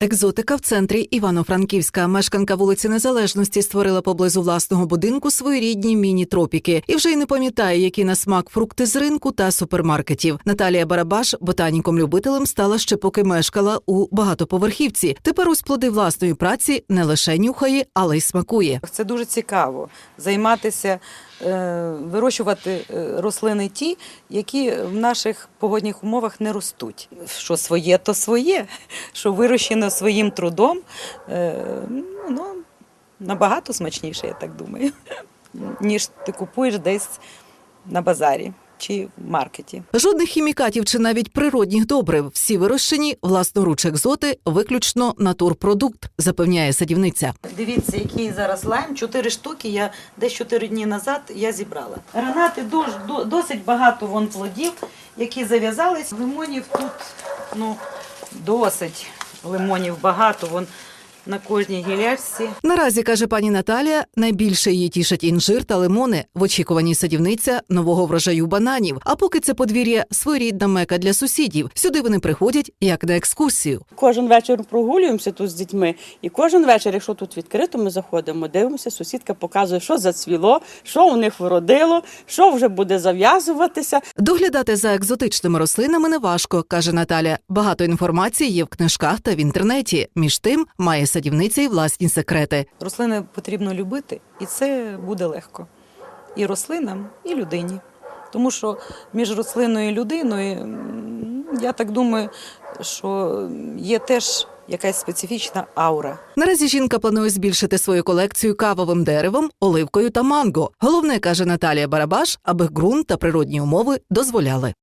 Екзотика в центрі Івано-Франківська. Мешканка вулиці Незалежності створила поблизу власного будинку своєрідні міні-тропіки і вже й не пам'ятає, які на смак фрукти з ринку та супермаркетів. Наталія Барабаш ботаніком-любителем стала ще поки мешкала у багатоповерхівці. Тепер ось плоди власної праці не лише нюхає, але й смакує. Це дуже цікаво займатися, вирощувати е, рослини ті, які в наших погодних умовах не ростуть. Що своє, то своє, що вирощено своїм трудом, е, ну, набагато смачніше, я так думаю, ніж ти купуєш десь на базарі чи в маркеті. Жодних хімікатів чи навіть природних добрив. Всі вирощені власноруч екзоти, виключно натурпродукт, запевняє садівниця. Дивіться, який зараз лайм. Чотири штуки. Я десь чотири дні назад я зібрала. Гранати до- досить багато вон плодів, які зав'язались. Лимонів тут ну досить лимонів багато. Вон на кожній гілячці. Наразі каже пані Наталія, найбільше її тішать інжир та лимони в очікуванні садівниця нового врожаю бананів. А поки це подвір'я своєрідна мека для сусідів. Сюди вони приходять як на екскурсію. Кожен вечір прогулюємося тут з дітьми, і кожен вечір, якщо тут відкрито, ми заходимо, дивимося, сусідка показує, що зацвіло, що у них вродило, що вже буде зав'язуватися. Доглядати за екзотичними рослинами неважко, каже Наталя. Багато інформації є в книжках та в інтернеті. Між тим має садівниця і власні секрети. Рослини потрібно любити, і це буде легко. І рослинам, і людині. Тому що між рослиною і людиною, я так думаю, що є теж якась специфічна аура. Наразі жінка планує збільшити свою колекцію кавовим деревом, оливкою та манго. Головне каже Наталія Барабаш, аби ґрунт та природні умови дозволяли.